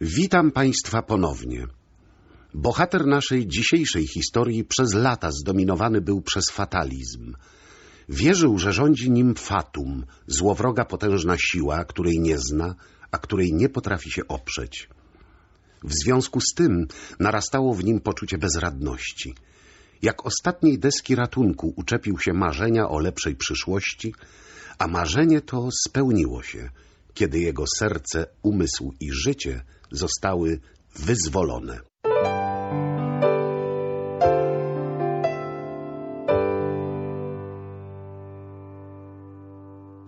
Witam Państwa ponownie. Bohater naszej dzisiejszej historii przez lata zdominowany był przez fatalizm. Wierzył, że rządzi nim fatum, złowroga potężna siła, której nie zna, a której nie potrafi się oprzeć. W związku z tym narastało w nim poczucie bezradności. Jak ostatniej deski ratunku uczepił się marzenia o lepszej przyszłości, a marzenie to spełniło się, kiedy jego serce, umysł i życie zostały wyzwolone.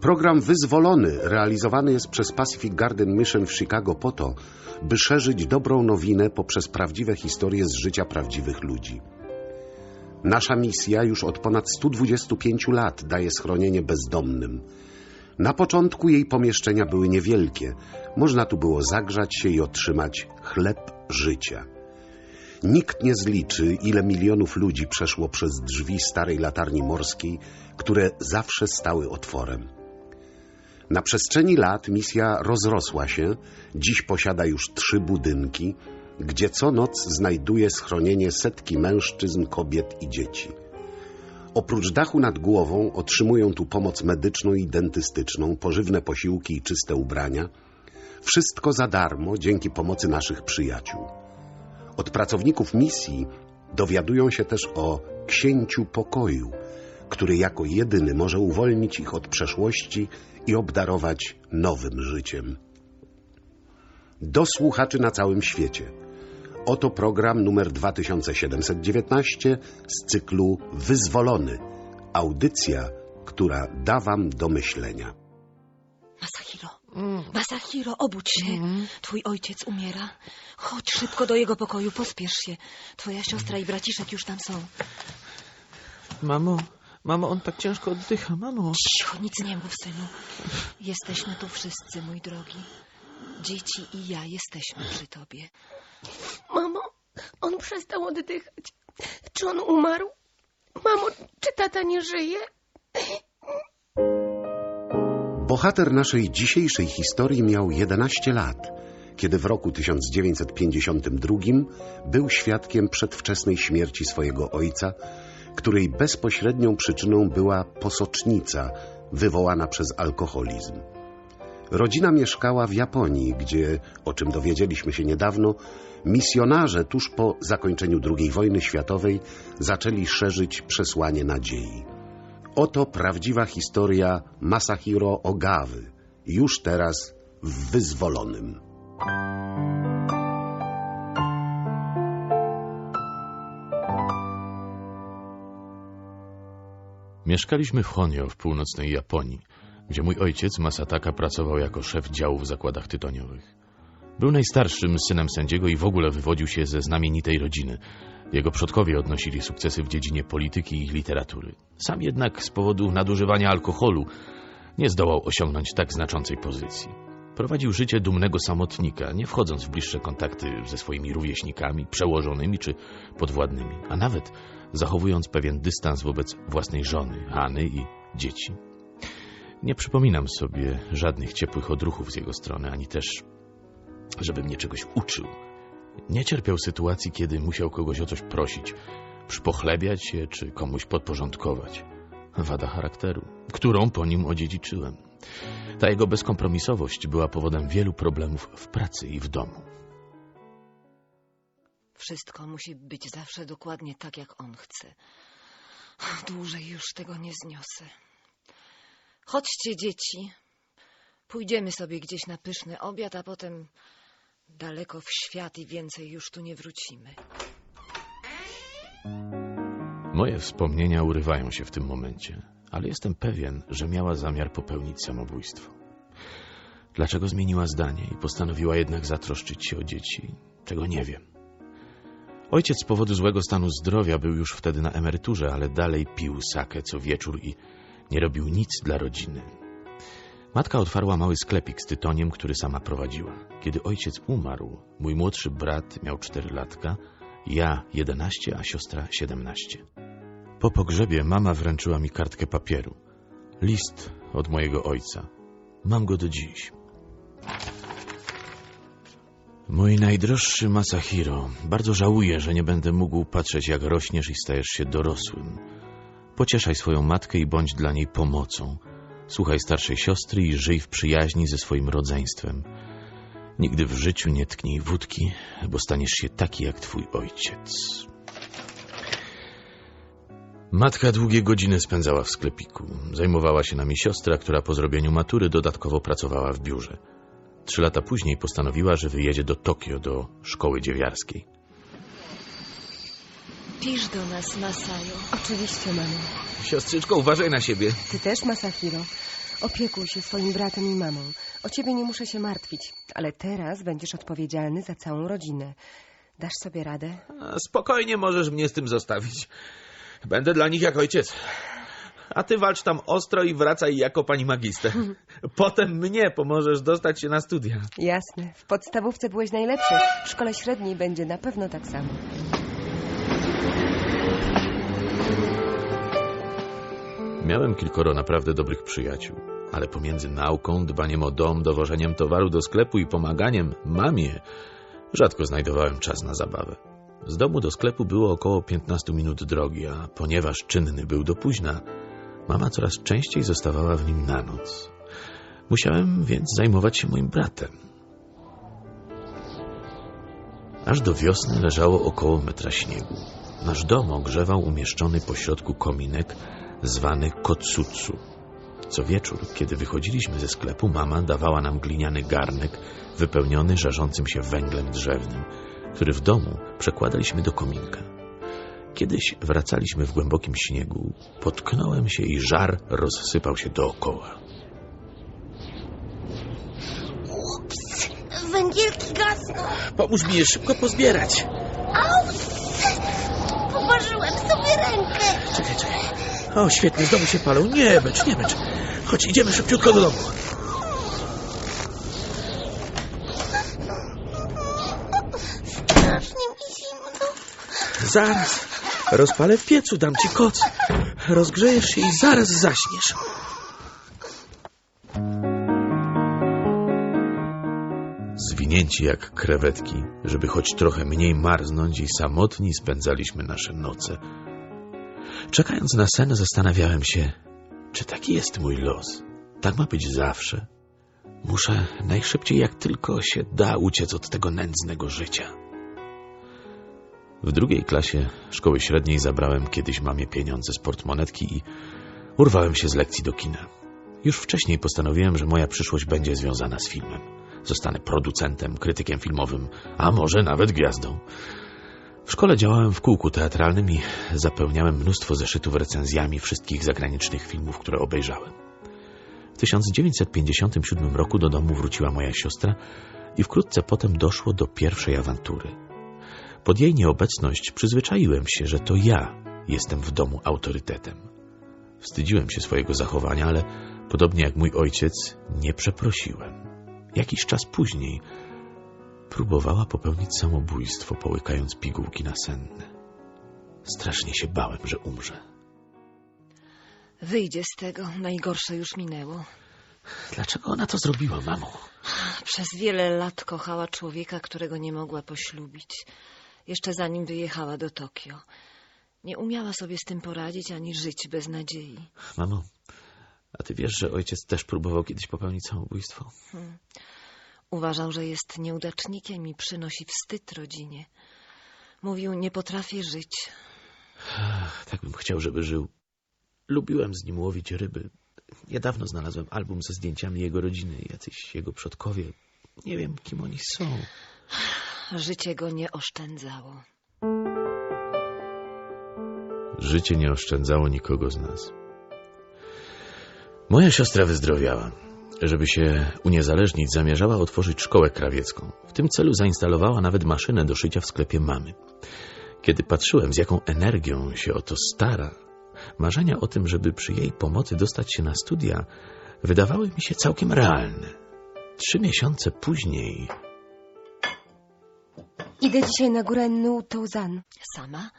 Program Wyzwolony realizowany jest przez Pacific Garden Mission w Chicago po to, by szerzyć dobrą nowinę poprzez prawdziwe historie z życia prawdziwych ludzi. Nasza misja już od ponad 125 lat daje schronienie bezdomnym. Na początku jej pomieszczenia były niewielkie. Można tu było zagrzać się i otrzymać chleb życia. Nikt nie zliczy, ile milionów ludzi przeszło przez drzwi starej latarni morskiej, które zawsze stały otworem. Na przestrzeni lat misja rozrosła się, dziś posiada już trzy budynki, gdzie co noc znajduje schronienie setki mężczyzn, kobiet i dzieci. Oprócz dachu nad głową otrzymują tu pomoc medyczną i dentystyczną, pożywne posiłki i czyste ubrania. Wszystko za darmo dzięki pomocy naszych przyjaciół. Od pracowników misji dowiadują się też o księciu pokoju, który jako jedyny może uwolnić ich od przeszłości i obdarować nowym życiem. Do słuchaczy na całym świecie. Oto program numer 2719 z cyklu Wyzwolony. Audycja, która da wam do myślenia. Masahiro, Masahiro, obudź się. Twój ojciec umiera. Chodź szybko do jego pokoju, pospiesz się. Twoja siostra i braciszek już tam są. Mamo, mamo, on tak ciężko oddycha, mamo. Cicho, nic nie mów, synu. Jesteśmy tu wszyscy, mój drogi. Dzieci i ja jesteśmy przy tobie. Mamo, on przestał oddychać. Czy on umarł? Mamo, czy tata nie żyje? Bohater naszej dzisiejszej historii miał 11 lat, kiedy w roku 1952 był świadkiem przedwczesnej śmierci swojego ojca, której bezpośrednią przyczyną była posocznica wywołana przez alkoholizm. Rodzina mieszkała w Japonii, gdzie, o czym dowiedzieliśmy się niedawno, misjonarze tuż po zakończeniu II wojny światowej zaczęli szerzyć przesłanie nadziei. Oto prawdziwa historia Masahiro Ogawy, już teraz w Wyzwolonym. Mieszkaliśmy w Honio w północnej Japonii, gdzie mój ojciec Masataka pracował jako szef działu w zakładach tytoniowych. Był najstarszym synem sędziego i w ogóle wywodził się ze znamienitej rodziny. Jego przodkowie odnosili sukcesy w dziedzinie polityki i literatury. Sam jednak z powodu nadużywania alkoholu nie zdołał osiągnąć tak znaczącej pozycji. Prowadził życie dumnego samotnika, nie wchodząc w bliższe kontakty ze swoimi rówieśnikami, przełożonymi czy podwładnymi, a nawet zachowując pewien dystans wobec własnej żony, Hany i dzieci. Nie przypominam sobie żadnych ciepłych odruchów z jego strony, ani też, żeby mnie czegoś uczył. Nie cierpiał sytuacji, kiedy musiał kogoś o coś prosić, przypochlebiać się czy komuś podporządkować. Wada charakteru, którą po nim odziedziczyłem. Ta jego bezkompromisowość była powodem wielu problemów w pracy i w domu. Wszystko musi być zawsze dokładnie tak, jak on chce. Dłużej już tego nie zniosę. Chodźcie, dzieci. Pójdziemy sobie gdzieś na pyszny obiad, a potem daleko w świat i więcej już tu nie wrócimy. Moje wspomnienia urywają się w tym momencie, ale jestem pewien, że miała zamiar popełnić samobójstwo. Dlaczego zmieniła zdanie i postanowiła jednak zatroszczyć się o dzieci, czego nie wiem. Ojciec z powodu złego stanu zdrowia był już wtedy na emeryturze, ale dalej pił sakę co wieczór i nie robił nic dla rodziny. Matka otwarła mały sklepik z tytoniem, który sama prowadziła. Kiedy ojciec umarł, mój młodszy brat miał cztery latka, ja jedenaście, a siostra siedemnaście. Po pogrzebie mama wręczyła mi kartkę papieru. List od mojego ojca. Mam go do dziś. Mój najdroższy Masahiro, bardzo żałuję, że nie będę mógł patrzeć, jak rośniesz i stajesz się dorosłym. Pocieszaj swoją matkę i bądź dla niej pomocą. Słuchaj starszej siostry i żyj w przyjaźni ze swoim rodzeństwem. Nigdy w życiu nie tknij wódki, bo staniesz się taki jak twój ojciec. Matka długie godziny spędzała w sklepiku. Zajmowała się nami siostra, która po zrobieniu matury dodatkowo pracowała w biurze. Trzy lata później postanowiła, że wyjedzie do Tokio, do szkoły dziewiarskiej. Pisz do nas, Masajo. Oczywiście, mamo. Siostrzyczko, uważaj na siebie. Ty też, Masahiro. Opiekuj się swoim bratem i mamą. O ciebie nie muszę się martwić, ale teraz będziesz odpowiedzialny za całą rodzinę. Dasz sobie radę? A, Spokojnie możesz mnie z tym zostawić. Będę dla nich jak ojciec. A ty walcz tam ostro i wracaj jako pani magister. Potem mnie pomożesz dostać się na studia. Jasne. W podstawówce byłeś najlepszy. W szkole średniej będzie na pewno tak samo. Miałem kilkoro naprawdę dobrych przyjaciół, ale pomiędzy nauką, dbaniem o dom, dowożeniem towaru do sklepu i pomaganiem mamie rzadko znajdowałem czas na zabawę. Z domu do sklepu było około 15 minut drogi, a ponieważ czynny był do późna, mama coraz częściej zostawała w nim na noc. Musiałem więc zajmować się moim bratem. Aż do wiosny leżało około metra śniegu. Nasz dom ogrzewał umieszczony pośrodku kominek zwany kocutsu. Co wieczór, kiedy wychodziliśmy ze sklepu, mama dawała nam gliniany garnek wypełniony żarzącym się węglem drzewnym, który w domu przekładaliśmy do kominka. Kiedyś wracaliśmy w głębokim śniegu, potknąłem się i żar rozsypał się dookoła. Węgielki gasną. Pomóż mi je szybko pozbierać. Sobie rękę. Czekaj, czekaj. O, świetnie, znowu się palą. Nie becz, nie becz. Chodź, idziemy szybciutko do domu. Strasznie mi zimno. Zaraz. Rozpalę w piecu, dam ci koc. Rozgrzejesz się i zaraz zaśniesz. Zwinięci jak krewetki, żeby choć trochę mniej marznąć i samotni spędzaliśmy nasze noce. Czekając na sen zastanawiałem się, czy taki jest mój los. Tak ma być zawsze. Muszę najszybciej jak tylko się da uciec od tego nędznego życia. W drugiej klasie szkoły średniej zabrałem kiedyś mamie pieniądze z portmonetki i urwałem się z lekcji do kina. Już wcześniej postanowiłem, że moja przyszłość będzie związana z filmem. Zostanę producentem, krytykiem filmowym, a może nawet gwiazdą. W szkole działałem w kółku teatralnym i zapełniałem mnóstwo zeszytów recenzjami wszystkich zagranicznych filmów, które obejrzałem. W 1957 roku do domu wróciła moja siostra i wkrótce potem doszło do pierwszej awantury. Pod jej nieobecność przyzwyczaiłem się, że to ja jestem w domu autorytetem. Wstydziłem się swojego zachowania, ale podobnie jak mój ojciec, nie przeprosiłem. Jakiś czas później próbowała popełnić samobójstwo, połykając pigułki nasenne. Strasznie się bałem, że umrze. Wyjdzie z tego. Najgorsze już minęło. Dlaczego ona to zrobiła, mamo? Przez wiele lat kochała człowieka, którego nie mogła poślubić. Jeszcze zanim wyjechała do Tokio. Nie umiała sobie z tym poradzić ani żyć bez nadziei. Mamo, a ty wiesz, że ojciec też próbował kiedyś popełnić samobójstwo? Uważał, że jest nieudacznikiem i przynosi wstyd rodzinie. Mówił, nie potrafię żyć. Ach, tak bym chciał, żeby żył. Lubiłem z nim łowić ryby. Niedawno znalazłem album ze zdjęciami jego rodziny, jacyś jego przodkowie. Nie wiem, kim oni są. Życie go nie oszczędzało. Życie nie oszczędzało nikogo z nas. Moja siostra wyzdrowiała. Żeby się uniezależnić, zamierzała otworzyć szkołę krawiecką. W tym celu zainstalowała nawet maszynę do szycia w sklepie mamy. Kiedy patrzyłem, z jaką energią się o to stara, marzenia o tym, żeby przy jej pomocy dostać się na studia, wydawały mi się całkiem realne. Trzy miesiące później Idę dzisiaj na górę Nutouzan, Sama?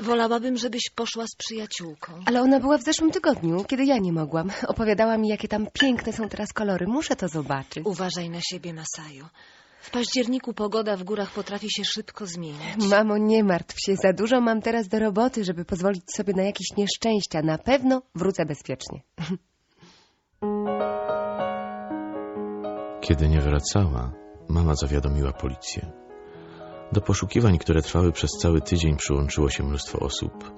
Wolałabym, żebyś poszła z przyjaciółką. ale ona była w zeszłym tygodniu, kiedy ja nie mogłam. Opowiadała mi, jakie tam piękne są teraz kolory. Muszę to zobaczyć. Uważaj na siebie, Masajo. W październiku pogoda w górach potrafi się szybko zmieniać. Mamo, nie martw się, za dużo mam teraz do roboty, żeby pozwolić sobie na jakieś nieszczęścia. Na pewno wrócę bezpiecznie. Kiedy nie wracała, mama zawiadomiła policję. Do poszukiwań, które trwały przez cały tydzień, przyłączyło się mnóstwo osób,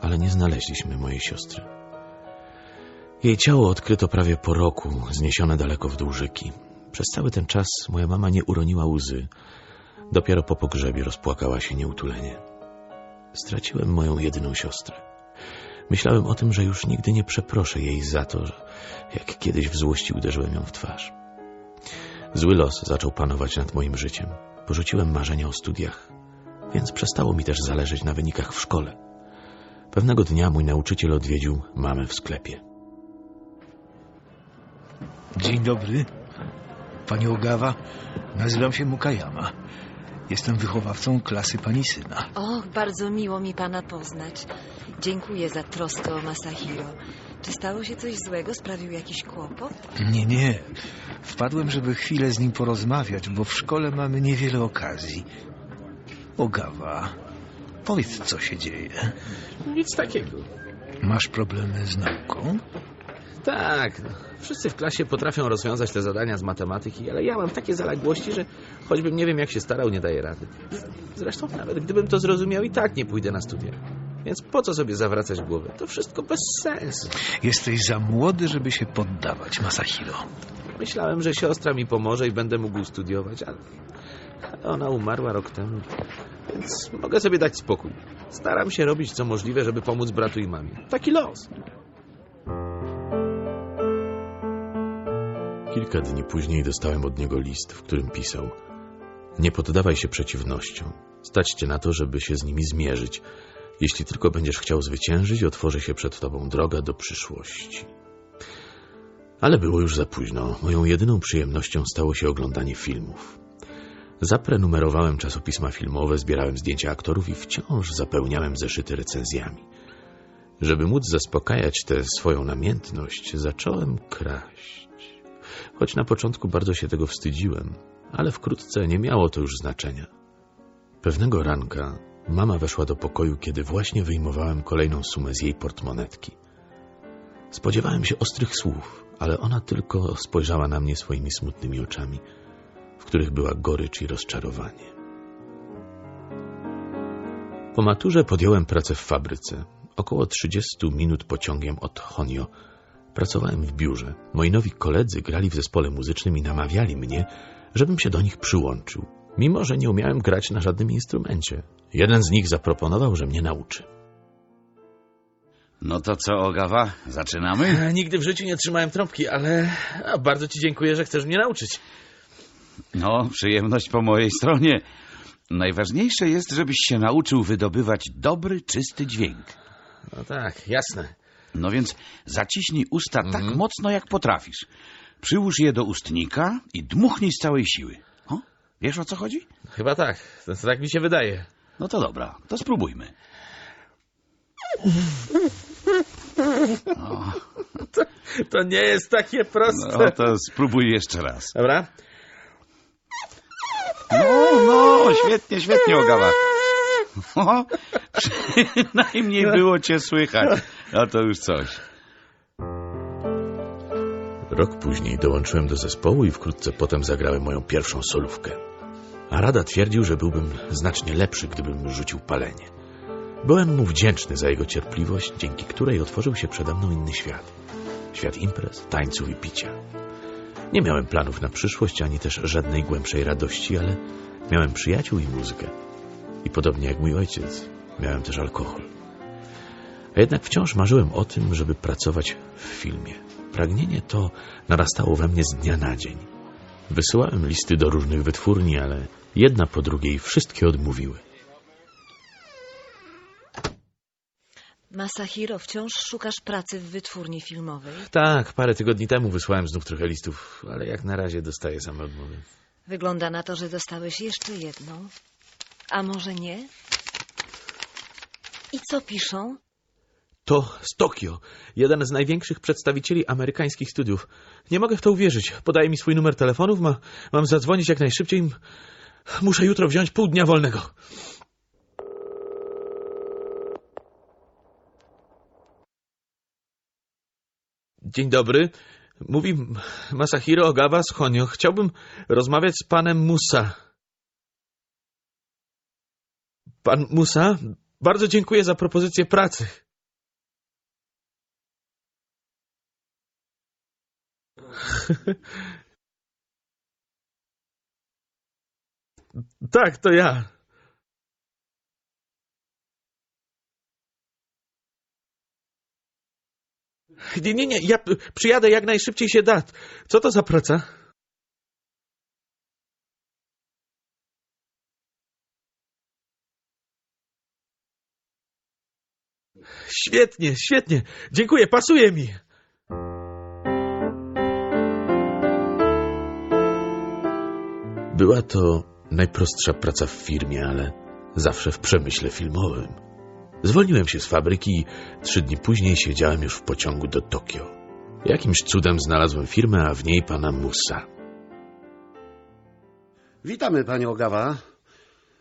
ale nie znaleźliśmy mojej siostry. Jej ciało odkryto prawie po roku, zniesione daleko w dół rzeki. Przez cały ten czas moja mama nie uroniła łzy. Dopiero po pogrzebie rozpłakała się nieutulenie. Straciłem moją jedyną siostrę. Myślałem o tym, że już nigdy nie przeproszę jej za to, jak kiedyś w złości uderzyłem ją w twarz. Zły los zaczął panować nad moim życiem. Porzuciłem marzenia o studiach, więc przestało mi też zależeć na wynikach w szkole. Pewnego dnia mój nauczyciel odwiedził mamę w sklepie. Dzień dobry. Pani Ogawa, nazywam się Mukayama. Jestem wychowawcą klasy pani syna. Och, bardzo miło mi pana poznać. Dziękuję za troskę o Masahiro. Czy stało się coś złego? Sprawił jakiś kłopot? Nie, nie. Wpadłem, żeby chwilę z nim porozmawiać, bo w szkole mamy niewiele okazji. Ogawa, powiedz, co się dzieje. Nic takiego. Masz problemy z nauką? Tak, no. wszyscy w klasie potrafią rozwiązać te zadania z matematyki, ale ja mam takie zaległości, że choćbym nie wiem jak się starał, nie daję rady. Zresztą nawet gdybym to zrozumiał, i tak nie pójdę na studia. Więc po co sobie zawracać głowę? To wszystko bez sensu. Jesteś za młody, żeby się poddawać, Masahiro. Myślałem, że siostra mi pomoże i będę mógł studiować, ale ona umarła rok temu, więc mogę sobie dać spokój. Staram się robić co możliwe, żeby pomóc bratu i mamie. Taki los. Kilka dni później dostałem od niego list, w którym pisał: Nie poddawaj się przeciwnościom. Stać cię na to, żeby się z nimi zmierzyć. Jeśli tylko będziesz chciał zwyciężyć, otworzy się przed tobą droga do przyszłości. Ale było już za późno. Moją jedyną przyjemnością stało się oglądanie filmów. Zaprenumerowałem czasopisma filmowe, zbierałem zdjęcia aktorów i wciąż zapełniałem zeszyty recenzjami. Żeby móc zaspokajać tę swoją namiętność, zacząłem kraść. Choć na początku bardzo się tego wstydziłem, ale wkrótce nie miało to już znaczenia. Pewnego ranka mama weszła do pokoju, kiedy właśnie wyjmowałem kolejną sumę z jej portmonetki. Spodziewałem się ostrych słów, ale ona tylko spojrzała na mnie swoimi smutnymi oczami, w których była gorycz i rozczarowanie. Po maturze podjąłem pracę w fabryce. Około 30 minut pociągiem od Honio. Pracowałem w biurze. Moi nowi koledzy grali w zespole muzycznym i namawiali mnie, żebym się do nich przyłączył, mimo że nie umiałem grać na żadnym instrumencie. Jeden z nich zaproponował, że mnie nauczy. No to co, Ogawa? Zaczynamy? Nigdy w życiu nie trzymałem trąbki, ale bardzo ci dziękuję, że chcesz mnie nauczyć. No, przyjemność po mojej stronie. Najważniejsze jest, żebyś się nauczył wydobywać dobry, czysty dźwięk. No tak, jasne. No więc zaciśnij usta tak Mhm. mocno, jak potrafisz. Przyłóż je do ustnika i dmuchnij z całej siły. O, wiesz o co chodzi? Chyba tak. Tak mi się wydaje. No to dobra, to spróbujmy. To nie jest takie proste. No to spróbuj jeszcze raz. Dobra? No, no, świetnie, świetnie, Ogawa. O, przynajmniej było cię słychać. A to już coś. Rok później dołączyłem do zespołu i wkrótce potem zagrałem moją pierwszą solówkę. A Rada twierdził, że byłbym znacznie lepszy, gdybym rzucił palenie. Byłem mu wdzięczny za jego cierpliwość, dzięki której otworzył się przede mną inny świat. Świat imprez, tańców i picia. Nie miałem planów na przyszłość, ani też żadnej głębszej radości, ale miałem przyjaciół i muzykę. I podobnie jak mój ojciec, miałem też alkohol. A jednak wciąż marzyłem o tym, żeby pracować w filmie. Pragnienie to narastało we mnie z dnia na dzień. Wysyłałem listy do różnych wytwórni, ale jedna po drugiej wszystkie odmówiły. Masahiro, wciąż szukasz pracy w wytwórni filmowej. Tak, parę tygodni temu wysłałem znów trochę listów, ale jak na razie dostaję same odmowy. Wygląda na to, że dostałeś jeszcze jedną. A może nie? I co piszą? To z Tokio, jeden z największych przedstawicieli amerykańskich studiów. Nie mogę w to uwierzyć. Podaje mi swój numer telefonów, ma, mam zadzwonić jak najszybciej. Muszę jutro wziąć pół dnia wolnego. Dzień dobry. Mówi Masahiro Ogawa z Honio. Chciałbym rozmawiać z panem Musa. Pan Musa? Bardzo dziękuję za propozycję pracy. tak, to ja. Nie, nie, nie, ja przyjadę jak najszybciej się da. Co to za praca? Świetnie, świetnie. Dziękuję, pasuje mi. Była to najprostsza praca w firmie, ale zawsze w przemyśle filmowym. Zwolniłem się z fabryki i trzy dni później siedziałem już w pociągu do Tokio. Jakimś cudem znalazłem firmę, a w niej pana Musa. Witamy, panie Ogawa.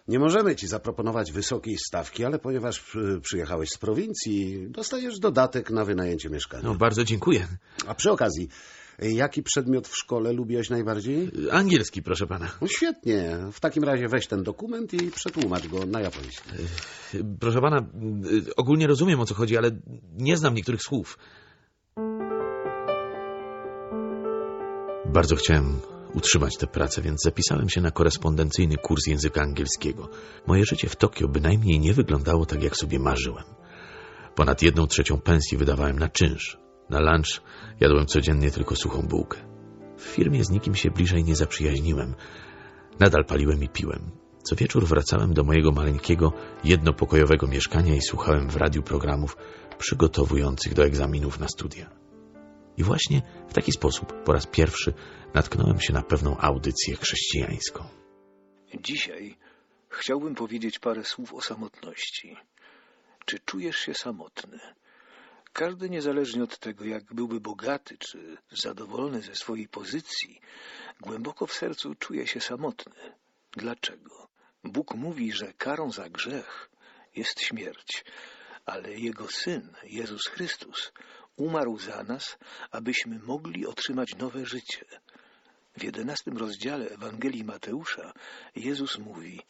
Nie możemy ci zaproponować wysokiej stawki, ale ponieważ przy- przyjechałeś z prowincji, dostajesz dodatek na wynajęcie mieszkania. No, bardzo dziękuję. A przy okazji, jaki przedmiot w szkole lubiłeś najbardziej? Angielski, proszę pana. No świetnie. W takim razie weź ten dokument i przetłumacz go na japoński. Proszę pana, y, ogólnie rozumiem o co chodzi, ale nie znam niektórych słów. Bardzo chciałem utrzymać tę pracę, więc zapisałem się na korespondencyjny kurs języka angielskiego. Moje życie w Tokio bynajmniej nie wyglądało tak, jak sobie marzyłem. Ponad jedną trzecią pensji wydawałem na czynsz. Na lunch jadłem codziennie tylko suchą bułkę. W firmie z nikim się bliżej nie zaprzyjaźniłem. Nadal paliłem i piłem. Co wieczór wracałem do mojego maleńkiego, jednopokojowego mieszkania i słuchałem w radiu programów przygotowujących do egzaminów na studia. I właśnie w taki sposób po raz pierwszy natknąłem się na pewną audycję chrześcijańską. Dzisiaj chciałbym powiedzieć parę słów o samotności. Czy czujesz się samotny? Każdy, niezależnie od tego, jak byłby bogaty czy zadowolony ze swojej pozycji, głęboko w sercu czuje się samotny. Dlaczego? Bóg mówi, że karą za grzech jest śmierć, ale Jego Syn, Jezus Chrystus, umarł za nas, abyśmy mogli otrzymać nowe życie. W jedenastym rozdziale Ewangelii Mateusza Jezus mówi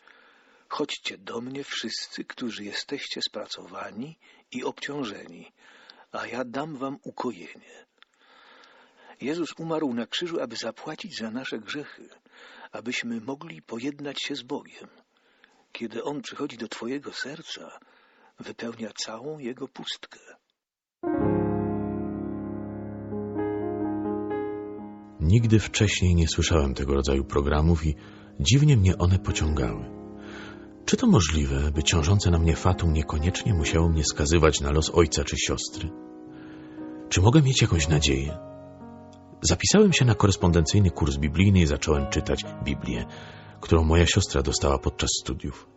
Chodźcie do mnie wszyscy, którzy jesteście spracowani i obciążeni, a ja dam wam ukojenie. Jezus umarł na krzyżu, aby zapłacić za nasze grzechy, abyśmy mogli pojednać się z Bogiem. Kiedy On przychodzi do Twojego serca, wypełnia całą Jego pustkę. Nigdy wcześniej nie słyszałem tego rodzaju programów i dziwnie mnie one pociągały. Czy to możliwe, by ciążące na mnie fatum niekoniecznie musiało mnie skazywać na los ojca czy siostry? Czy mogę mieć jakąś nadzieję? Zapisałem się na korespondencyjny kurs biblijny i zacząłem czytać Biblię, którą moja siostra dostała podczas studiów.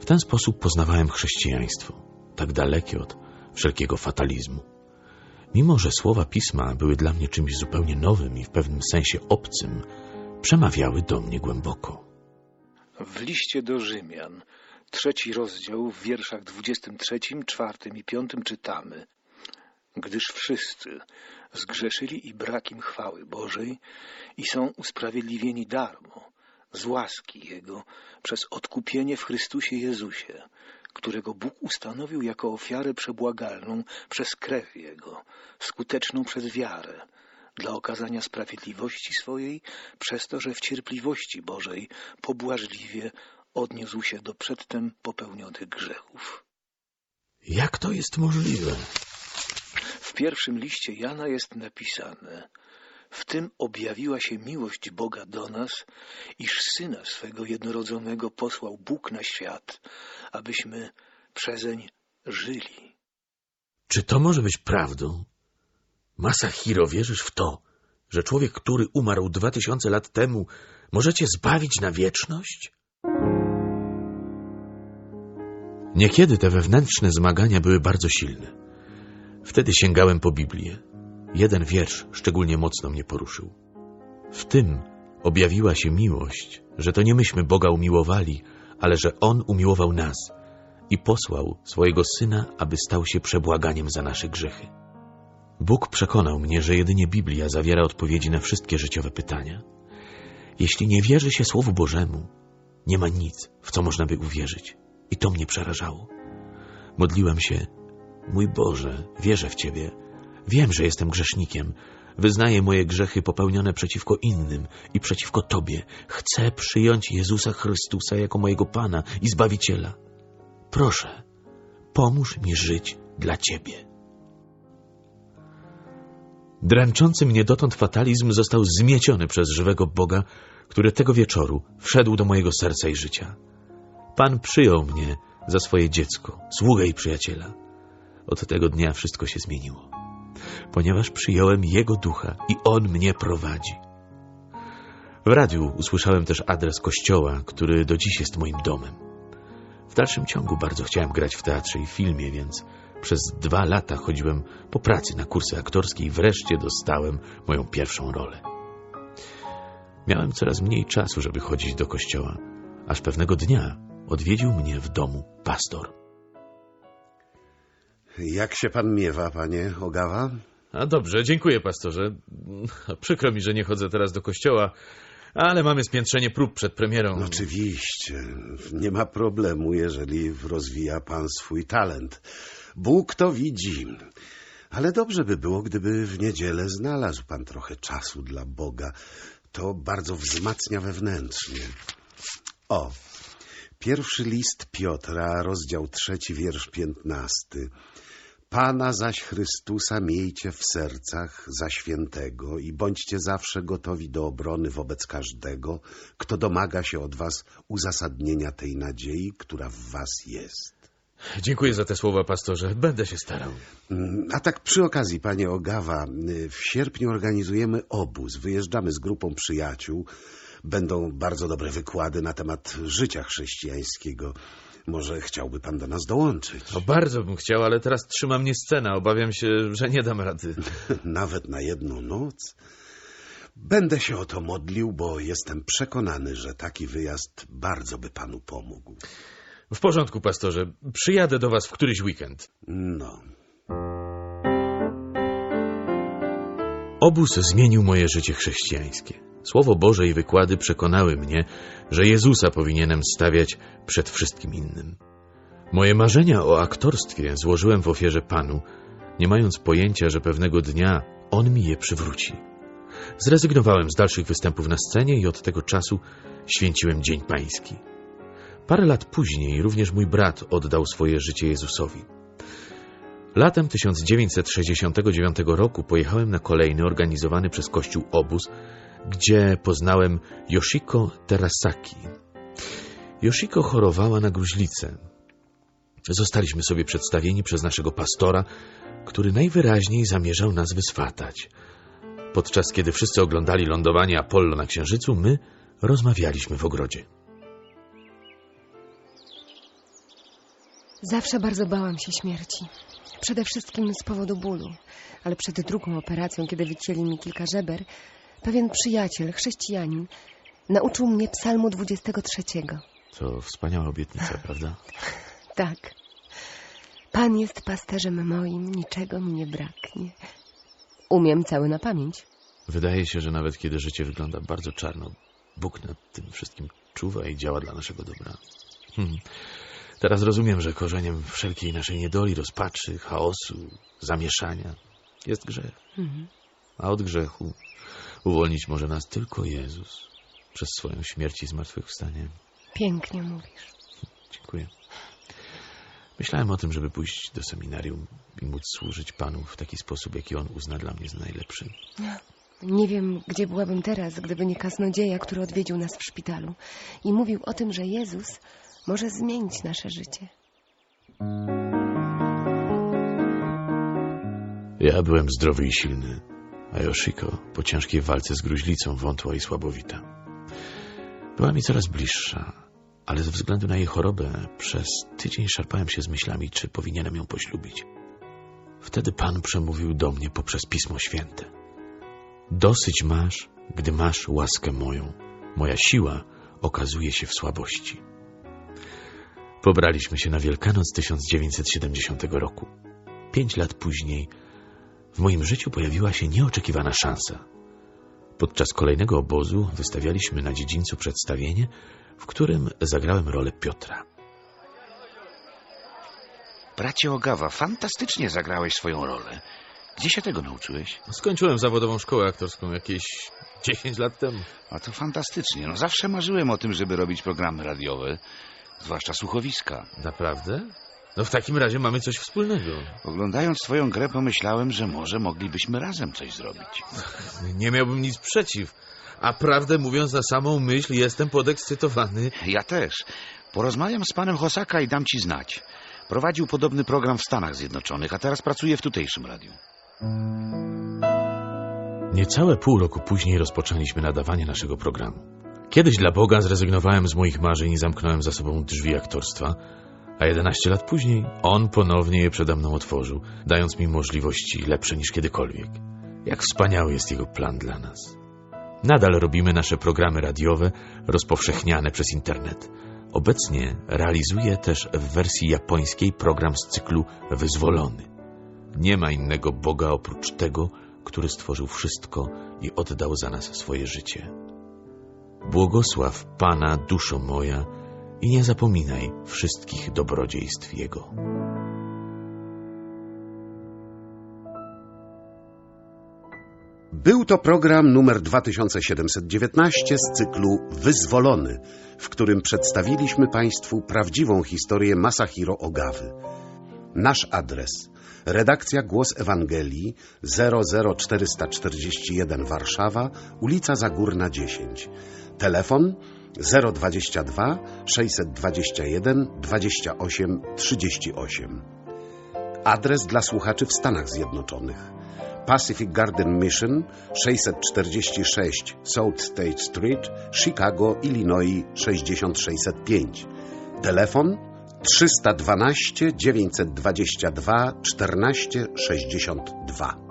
W ten sposób poznawałem chrześcijaństwo, tak dalekie od wszelkiego fatalizmu. Mimo, że słowa pisma były dla mnie czymś zupełnie nowym i w pewnym sensie obcym, przemawiały do mnie głęboko. W liście do Rzymian, trzeci rozdział, w wierszach 23, 4 i 5 czytamy. Gdyż wszyscy zgrzeszyli i brak im chwały Bożej i są usprawiedliwieni darmo, z łaski Jego, przez odkupienie w Chrystusie Jezusie, którego Bóg ustanowił jako ofiarę przebłagalną przez krew Jego, skuteczną przez wiarę, dla okazania sprawiedliwości swojej, przez to, że w cierpliwości Bożej pobłażliwie odniósł się do przedtem popełnionych grzechów. Jak to jest możliwe? W pierwszym liście Jana jest napisane W tym objawiła się miłość Boga do nas, iż Syna swego jednorodzonego posłał Bóg na świat, abyśmy przezeń żyli. Czy to może być prawdą? Masahiro, wierzysz w to, że człowiek, który umarł dwa tysiące lat temu, może cię zbawić na wieczność? Niekiedy te wewnętrzne zmagania były bardzo silne. Wtedy sięgałem po Biblię. Jeden wiersz szczególnie mocno mnie poruszył. W tym objawiła się miłość, że to nie myśmy Boga umiłowali, ale że On umiłował nas i posłał swojego Syna, aby stał się przebłaganiem za nasze grzechy. Bóg przekonał mnie, że jedynie Biblia zawiera odpowiedzi na wszystkie życiowe pytania. Jeśli nie wierzy się Słowu Bożemu, nie ma nic, w co można by uwierzyć. I to mnie przerażało. Modliłem się, mój Boże, wierzę w Ciebie. Wiem, że jestem grzesznikiem. Wyznaję moje grzechy popełnione przeciwko innym i przeciwko Tobie. Chcę przyjąć Jezusa Chrystusa jako mojego Pana i Zbawiciela. Proszę, pomóż mi żyć dla Ciebie. Dręczący mnie dotąd fatalizm został zmieciony przez żywego Boga, który tego wieczoru wszedł do mojego serca i życia. Pan przyjął mnie za swoje dziecko, sługę i przyjaciela. Od tego dnia wszystko się zmieniło, ponieważ przyjąłem Jego ducha i On mnie prowadzi. W radiu usłyszałem też adres kościoła, który do dziś jest moim domem. W dalszym ciągu bardzo chciałem grać w teatrze i filmie, więc przez dwa lata chodziłem po pracy na kursy aktorskie i wreszcie dostałem moją pierwszą rolę. Miałem coraz mniej czasu, żeby chodzić do kościoła, aż pewnego dnia odwiedził mnie w domu pastor. Jak się pan miewa, panie Ogawa? A dobrze, dziękuję pastorze. Przykro mi, że nie chodzę teraz do kościoła, ale mamy spiętrzenie prób przed premierą. Oczywiście, nie ma problemu, jeżeli rozwija pan swój talent. Bóg to widzi. Ale dobrze by było, gdyby w niedzielę znalazł pan trochę czasu dla Boga. To bardzo wzmacnia wewnętrznie. O, pierwszy list Piotra, rozdział trzeci, wiersz piętnasty. Pana zaś Chrystusa miejcie w sercach za świętego i bądźcie zawsze gotowi do obrony wobec każdego, kto domaga się od was uzasadnienia tej nadziei, która w was jest. Dziękuję za te słowa, pastorze. Będę się starał. Mm, A tak przy okazji, panie Ogawa, y, w sierpniu organizujemy obóz. Wyjeżdżamy z grupą przyjaciół. Będą bardzo dobre wykłady na temat życia chrześcijańskiego. Może chciałby pan do nas dołączyć? O, bardzo bym chciał, ale teraz trzyma mnie scena. Obawiam się, że nie dam rady. Nawet na jedną noc? Będę się o to modlił, bo jestem przekonany, że taki wyjazd bardzo by panu pomógł. W porządku, pastorze. Przyjadę do was w któryś weekend. No, Obóz zmienił moje życie chrześcijańskie. Słowo Boże i wykłady przekonały mnie, że Jezusa powinienem stawiać przed wszystkim innym. Moje marzenia o aktorstwie złożyłem w ofierze Panu, nie mając pojęcia, że pewnego dnia On mi je przywróci. Zrezygnowałem z dalszych występów na scenie i od tego czasu święciłem Dzień Pański. Parę lat później również mój brat oddał swoje życie Jezusowi. Latem 1969 roku pojechałem na kolejny organizowany przez Kościół obóz, gdzie poznałem Yoshiko Terasaki. Yoshiko chorowała na gruźlicę. Zostaliśmy sobie przedstawieni przez naszego pastora, który najwyraźniej zamierzał nas wyswatać. Podczas kiedy wszyscy oglądali lądowanie Apollo na Księżycu, my rozmawialiśmy w ogrodzie. Zawsze bardzo bałam się śmierci. Przede wszystkim z powodu bólu. Ale przed drugą operacją, kiedy wycięli mi kilka żeber, pewien przyjaciel, chrześcijanin, nauczył mnie psalmu 23. To wspaniała obietnica, prawda? Tak. Pan jest pasterzem moim, niczego mi nie braknie. Umiem cały na pamięć. Wydaje się, że nawet kiedy życie wygląda bardzo czarno, Bóg nad tym wszystkim czuwa i działa dla naszego dobra. Hmm. Teraz rozumiem, że korzeniem wszelkiej naszej niedoli, rozpaczy, chaosu, zamieszania jest grzech. Mhm. A od grzechu uwolnić może nas tylko Jezus przez swoją śmierć i zmartwychwstanie. Pięknie mówisz. Dziękuję. Myślałem o tym, żeby pójść do seminarium i móc służyć Panu w taki sposób, jaki On uzna dla mnie za najlepszy. Nie wiem, gdzie byłabym teraz, gdyby nie kaznodzieja, który odwiedził nas w szpitalu i mówił o tym, że Jezus może zmienić nasze życie. Ja byłem zdrowy i silny, a Yoshiko po ciężkiej walce z gruźlicą wątła i słabowita. Była mi coraz bliższa, ale ze względu na jej chorobę przez tydzień szarpałem się z myślami, czy powinienem ją poślubić. Wtedy Pan przemówił do mnie poprzez Pismo Święte. Dosyć masz, gdy masz łaskę moją. Moja siła okazuje się w słabości. Pobraliśmy się na Wielkanoc 1970 roku. Pięć lat później w moim życiu pojawiła się nieoczekiwana szansa. Podczas kolejnego obozu wystawialiśmy na dziedzińcu przedstawienie, w którym zagrałem rolę Piotra. Bracie Ogawa, fantastycznie zagrałeś swoją rolę. Gdzie się tego nauczyłeś? Skończyłem zawodową szkołę aktorską jakieś 10 lat temu. A to fantastycznie. No zawsze marzyłem o tym, żeby robić programy radiowe, zwłaszcza słuchowiska. Naprawdę? No w takim razie mamy coś wspólnego. Oglądając twoją grę pomyślałem, że może moglibyśmy razem coś zrobić. Nie miałbym nic przeciw. A prawdę mówiąc, na samą myśl jestem podekscytowany. Ja też. Porozmawiam z panem Hosaka i dam ci znać. Prowadził podobny program w Stanach Zjednoczonych, a teraz pracuje w tutejszym radiu. Niecałe pół roku później rozpoczęliśmy nadawanie naszego programu. Kiedyś dla Boga zrezygnowałem z moich marzeń i zamknąłem za sobą drzwi aktorstwa, a 11 lat później on ponownie je przede mną otworzył, dając mi możliwości lepsze niż kiedykolwiek. Jak wspaniały jest jego plan dla nas. Nadal robimy nasze programy radiowe, rozpowszechniane przez internet. Obecnie realizuję też w wersji japońskiej program z cyklu Wyzwolony. Nie ma innego Boga oprócz tego, który stworzył wszystko i oddał za nas swoje życie. Błogosław Pana, duszo moja, i nie zapominaj wszystkich dobrodziejstw Jego. Był to program numer 2719 z cyklu Wyzwolony, w którym przedstawiliśmy Państwu prawdziwą historię Masahiro Ogawy. Nasz adres redakcja Głos Ewangelii 00441 Warszawa, ulica Zagórna 10. Telefon 022 621 28 38. Adres dla słuchaczy w Stanach Zjednoczonych. Pacific Garden Mission 646 South State Street, Chicago, Illinois 6605. Telefon 312 922 1462.